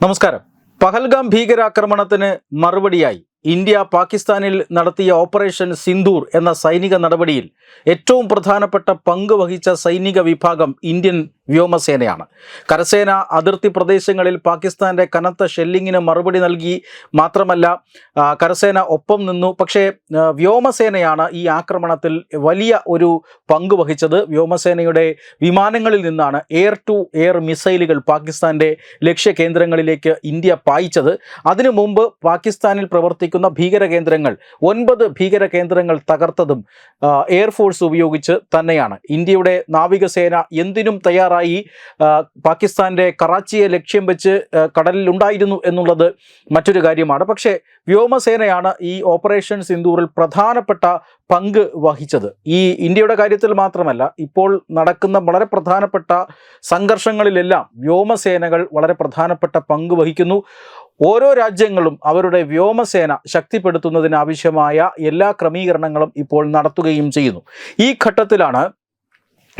നമസ്കാരം. പഹൽഗാം ഭീകരാക്രമണത്തിന് മറുപടിയായി ഇന്ത്യ പാകിസ്ഥാനിൽ നടത്തിയ ഓപ്പറേഷൻ സിന്ദൂർ എന്ന സൈനിക നടപടിയിൽ ഏറ്റവും പ്രധാനപ്പെട്ട പങ്ക് വഹിച്ച സൈനിക വിഭാഗം ഇന്ത്യൻ വ്യോമസേനയാണ്. കരസേന അതിർത്തി പ്രദേശങ്ങളിൽ പാകിസ്ഥാന്റെ കനത്ത ഷെല്ലിങ്ങിന് മറുപടി നൽകി മാത്രമല്ല കരസേന ഒപ്പം നിന്നു. പക്ഷേ വ്യോമസേനയാണ് ഈ ആക്രമണത്തിൽ വലിയ ഒരു പങ്ക് വഹിച്ചത്. വ്യോമസേനയുടെ വിമാനങ്ങളിൽ നിന്നാണ് എയർ ടു എയർ മിസൈലുകൾ പാകിസ്ഥാന്റെ ലക്ഷ്യ കേന്ദ്രങ്ങളിലേക്ക് ഇന്ത്യ പായിച്ചത്. അതിനു മുമ്പ് പാകിസ്ഥാനിൽ പ്രവർത്തിക്കുന്ന ഭീകര കേന്ദ്രങ്ങൾ ഒൻപത് ഭീകര കേന്ദ്രങ്ങൾ തകർത്തതും എയർഫോഴ്സ് ഉപയോഗിച്ച് തന്നെയാണ്. ഇന്ത്യയുടെ നാവികസേന എന്തിനും തയ്യാറായി പാകിസ്ഥാന്റെ കറാച്ചിയെ ലക്ഷ്യം വെച്ച് കടലിൽ ഉണ്ടായിരുന്നു എന്നുള്ളത് മറ്റൊരു കാര്യമാണ്. പക്ഷേ വ്യോമസേനയാണ് ഈ ഓപ്പറേഷൻ സിന്ദൂറിൽ പ്രധാനപ്പെട്ട പങ്ക് വഹിച്ചത്. ഈ ഇന്ത്യയുടെ കാര്യത്തിൽ മാത്രമല്ല ഇപ്പോൾ നടക്കുന്ന വളരെ പ്രധാനപ്പെട്ട സംഘർഷങ്ങളിലെല്ലാം വ്യോമസേനകൾ വളരെ പ്രധാനപ്പെട്ട പങ്ക് വഹിക്കുന്നു. ഓരോ രാജ്യങ്ങളും അവരുടെ വ്യോമസേന ശക്തിപ്പെടുത്തുന്നതിനാവശ്യമായ എല്ലാ ക്രമീകരണങ്ങളും ഇപ്പോൾ നടത്തുകയും ചെയ്യുന്നു. ഈ ഘട്ടത്തിലാണ്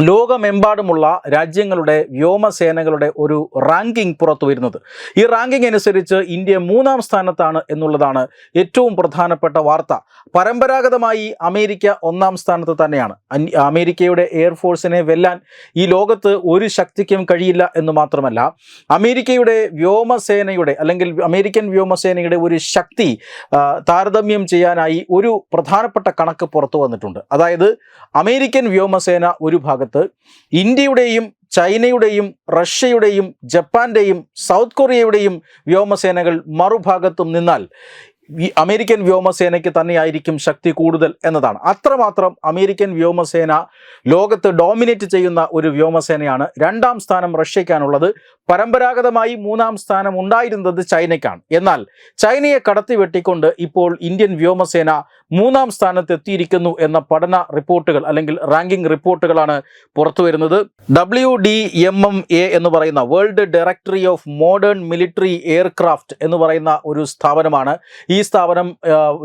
ലോകമെമ്പാടുമുള്ള രാജ്യങ്ങളുടെ വ്യോമസേനകളുടെ ഒരു റാങ്കിംഗ് പുറത്തു വരുന്നത്. ഈ റാങ്കിംഗ് അനുസരിച്ച് ഇന്ത്യ മൂന്നാം സ്ഥാനത്താണ് എന്നുള്ളതാണ് ഏറ്റവും പ്രധാനപ്പെട്ട വാർത്ത. പരമ്പരാഗതമായി അമേരിക്ക ഒന്നാം സ്ഥാനത്ത് തന്നെയാണ്. അമേരിക്കയുടെ എയർഫോഴ്സിനെ വെല്ലാൻ ഈ ലോകത്ത് ഒരു ശക്തിക്കും കഴിയില്ല എന്ന് മാത്രമല്ല അമേരിക്കയുടെ വ്യോമസേനയുടെ അല്ലെങ്കിൽ അമേരിക്കൻ വ്യോമസേനയുടെ ഒരു ശക്തി താരതമ്യം ചെയ്യാനായി ഒരു പ്രധാനപ്പെട്ട കണക്ക് പുറത്തു വന്നിട്ടുണ്ട്. അതായത് അമേരിക്കൻ വ്യോമസേന ഒരു ഭാഗത്ത് ഇന്ത്യയുടെയും ചൈനയുടെയും റഷ്യയുടെയും ജപ്പാന്റെയും സൗത്ത് കൊറിയയുടെയും വ്യോമസേനകൾ മറുഭാഗത്തും നിന്നാൽ അമേരിക്കൻ വ്യോമസേനയ്ക്ക് തന്നെയായിരിക്കും ശക്തി കൂടുതൽ എന്നതാണ്. അത്രമാത്രം അമേരിക്കൻ വ്യോമസേന ലോകത്ത് ഡോമിനേറ്റ് ചെയ്യുന്ന ഒരു വ്യോമസേനയാണ്. രണ്ടാം സ്ഥാനം റഷ്യയ്ക്കാണുള്ളത്. പരമ്പരാഗതമായി മൂന്നാം സ്ഥാനം ഉണ്ടായിരുന്നത് ചൈനയ്ക്കാണ്. എന്നാൽ ചൈനയെ കടത്തി വെട്ടിക്കൊണ്ട് ഇപ്പോൾ ഇന്ത്യൻ വ്യോമസേന മൂന്നാം സ്ഥാനത്ത് എത്തിയിരിക്കുന്നു എന്ന പഠന റിപ്പോർട്ടുകൾ അല്ലെങ്കിൽ റാങ്കിംഗ് റിപ്പോർട്ടുകളാണ് പുറത്തു വരുന്നത് W D M M A എന്ന് പറയുന്ന world directory of modern military aircraft എന്ന് പറയുന്ന ഒരു സ്ഥാപനമാണ്. ഈ സ്ഥാപനം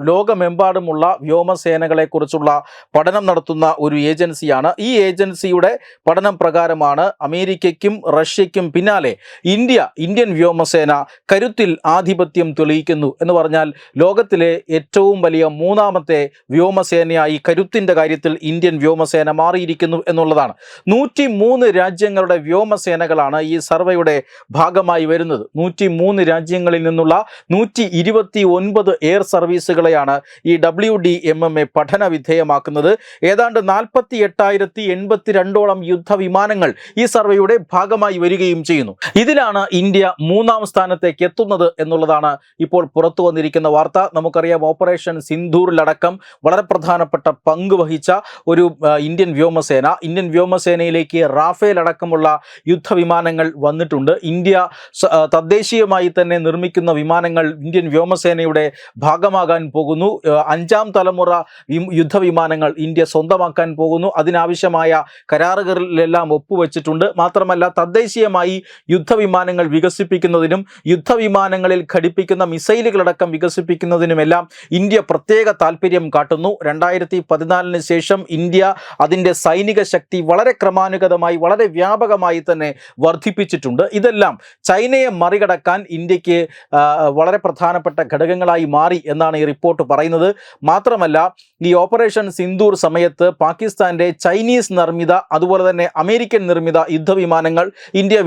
ലോകമെമ്പാടുമുള്ള ലോകമെമ്പാടുമുള്ള വ്യോമസേനകളെക്കുറിച്ചുള്ള പഠനം നടത്തുന്ന ഒരു ഏജൻസിയാണ്. ഈ ഏജൻസിയുടെ പഠനം പ്രകാരമാണ് അമേരിക്കയ്ക്കും റഷ്യയ്ക്കും പിന്നാലെ ഇന്ത്യ ഇന്ത്യൻ വ്യോമസേന കരുത്തിൽ ആധിപത്യം തെളിയിക്കുന്നു എന്ന് പറഞ്ഞാൽ ലോകത്തിലെ ഏറ്റവും വലിയ മൂന്നാമത്തെ വ്യോമസേനയായി കരുത്തിന്റെ കാര്യത്തിൽ ഇന്ത്യൻ വ്യോമസേന മാറിയിരിക്കുന്നു എന്നുള്ളതാണ്. നൂറ്റി മൂന്ന് രാജ്യങ്ങളുടെ വ്യോമസേനകളാണ് ഈ സർവേയുടെ ഭാഗമായി വരുന്നത്. നൂറ്റി രാജ്യങ്ങളിൽ നിന്നുള്ള നൂറ്റി ഇരുപത്തി ഒൻപത് എയർ സർവീസുകളെയാണ് ഈ ഡബ്ല്യു ഡി എം എം ഏതാണ്ട് നാൽപ്പത്തി എട്ടായിരത്തി എൺപത്തിരണ്ടോളം യുദ്ധവിമാനങ്ങൾ ഈ സർവേയുടെ ഭാഗമായി വരികയും ചെയ്യുന്നു. ഇതിലാണ് ഇന്ത്യ മൂന്നാം സ്ഥാനത്തേക്ക് എത്തുന്നത് എന്നുള്ളതാണ് ഇപ്പോൾ പുറത്തു വന്നിരിക്കുന്ന വാർത്ത. നമുക്കറിയാം ഓപ്പറേഷൻ സിന്ധൂറിലടക്കം വളരെ പ്രധാനപ്പെട്ട പങ്ക് വഹിച്ച ഒരു ഇന്ത്യൻ വ്യോമസേന. ഇന്ത്യൻ വ്യോമസേനയിലേക്ക് റാഫേൽ അടക്കമുള്ള യുദ്ധവിമാനങ്ങൾ വന്നിട്ടുണ്ട്. ഇന്ത്യ തദ്ദേശീയമായി തന്നെ നിർമ്മിക്കുന്ന വിമാനങ്ങൾ ഇന്ത്യൻ വ്യോമസേനയുടെ ഭാഗമാകാൻ പോകുന്നു. അഞ്ചാം തലമുറ യുദ്ധവിമാനങ്ങൾ ഇന്ത്യ സ്വന്തമാക്കാൻ പോകുന്നു. അതിനാവശ്യമായ കരാറുകളിലെല്ലാം ഒപ്പുവെച്ചിട്ടുണ്ട്. മാത്രമല്ല തദ്ദേശീയമായി യുദ്ധവിമാനങ്ങൾ വികസിപ്പിക്കുന്നതിനും യുദ്ധവിമാനങ്ങളിൽ ഘടിപ്പിക്കുന്ന മിസൈലുകളടക്കം വികസിപ്പിക്കുന്നതിനുമെല്ലാം ഇന്ത്യ പ്രത്യേക താല്പര്യം കാട്ടുന്നു. രണ്ടായിരത്തി പതിനാലിന് ശേഷം ഇന്ത്യ അതിന്റെ സൈനിക ശക്തി വളരെ ക്രമാനുഗതമായി വളരെ വ്യാപകമായി തന്നെ വർദ്ധിപ്പിച്ചിട്ടുണ്ട്. ഇതെല്ലാം ചൈനയെ മറികടക്കാൻ ഇന്ത്യയ്ക്ക് വളരെ പ്രധാനപ്പെട്ട ഘടകങ്ങളായി മാറി എന്നാണ് ഈ റിപ്പോർട്ട് പറയുന്നത്. മാത്രമല്ല ഈ ഓപ്പറേഷൻ സിന്ദൂർ സമയത്ത് പാകിസ്ഥാന്റെ ചൈനീസ് നിർമ്മിത അതുപോലെ തന്നെ അമേരിക്കൻ നിർമ്മിത യുദ്ധവിമാനങ്ങൾ ഇന്ത്യ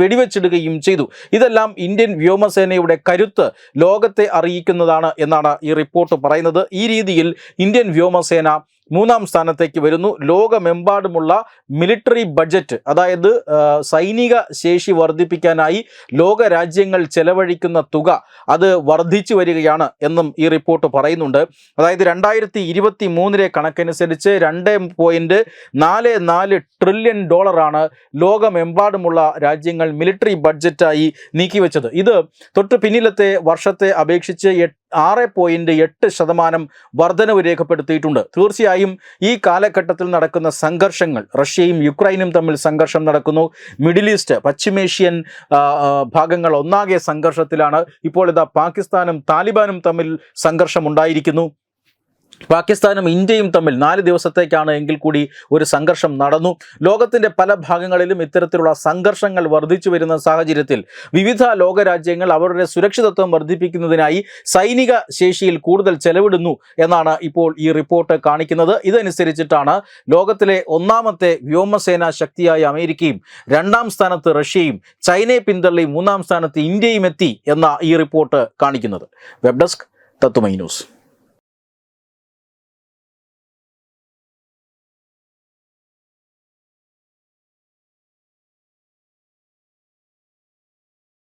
വെടിവെച്ചിടുകയും ചെയ്തു. ഇതെല്ലാം ഇന്ത്യൻ വ്യോമസേനയുടെ കരുത്ത് ലോകത്തെ അറിയിക്കുന്നതാണ് എന്നാണ് ഈ റിപ്പോർട്ട് പറയുന്നത്. ഈ രീതിയിൽ ഇന്ത്യൻ വ്യോമസേന മൂന്നാം സ്ഥാനത്തേക്ക് വരുന്നു. ലോകമെമ്പാടുമുള്ള മിലിറ്ററി ബഡ്ജറ്റ് അതായത് സൈനിക ശേഷി വർദ്ധിപ്പിക്കാനായി ലോക രാജ്യങ്ങൾ ചെലവഴിക്കുന്ന തുക അത് വർദ്ധിച്ചു വരികയാണ് എന്നും ഈ റിപ്പോർട്ട് പറയുന്നുണ്ട്. അതായത് രണ്ടായിരത്തി ഇരുപത്തി മൂന്നിലെ കണക്കനുസരിച്ച് രണ്ട് പോയിന്റ് നാല് നാല് ട്രില്യൺ ഡോളറാണ് ലോകമെമ്പാടുമുള്ള രാജ്യങ്ങൾ മിലിറ്ററി ബഡ്ജറ്റായി നീക്കിവെച്ചത്. ഇത് തൊട്ട് പിന്നിലത്തെ വർഷത്തെ അപേക്ഷിച്ച് ആറ് പോയിന്റ് എട്ട് ശതമാനം വർധനവ് രേഖപ്പെടുത്തിയിട്ടുണ്ട്. തീർച്ചയായും ഈ കാലഘട്ടത്തിൽ നടക്കുന്ന സംഘർഷങ്ങൾ റഷ്യയും യുക്രൈനും തമ്മിൽ സംഘർഷം നടക്കുന്നു. മിഡിൽ ഈസ്റ്റ് പശ്ചിമേഷ്യൻ ഭാഗങ്ങൾ ഒന്നാകെ സംഘർഷത്തിലാണ്. ഇപ്പോൾ ഇതാ പാകിസ്ഥാനും താലിബാനും തമ്മിൽ സംഘർഷം ഉണ്ടായിരിക്കുന്നു പാകിസ്ഥാനും ഇന്ത്യയും തമ്മിൽ നാല് ദിവസത്തേക്കാണ് എങ്കിൽ കൂടി ഒരു സംഘർഷം നടന്നു. ലോകത്തിന്റെ പല ഭാഗങ്ങളിലും ഇത്തരത്തിലുള്ള സംഘർഷങ്ങൾ വർദ്ധിച്ചു വരുന്ന സാഹചര്യത്തിൽ വിവിധ ലോകരാജ്യങ്ങൾ അവരുടെ സുരക്ഷിതത്വം വർദ്ധിപ്പിക്കുന്നതിനായി സൈനിക ശേഷിയിൽ കൂടുതൽ ചെലവിടുന്നു എന്നാണ് ഇപ്പോൾ ഈ റിപ്പോർട്ട് കാണിക്കുന്നത്. ഇതനുസരിച്ചിട്ടാണ് ലോകത്തിലെ ഒന്നാമത്തെ വ്യോമസേനാ ശക്തിയായ അമേരിക്കയും രണ്ടാം സ്ഥാനത്ത് റഷ്യയും ചൈനയെ പിന്തള്ളി മൂന്നാം സ്ഥാനത്ത് ഇന്ത്യയും എത്തി എന്ന ഈ റിപ്പോർട്ട് കാണിക്കുന്നത്. വെബ് ഡെസ്ക് തത്തുമൈ ന്യൂസ്.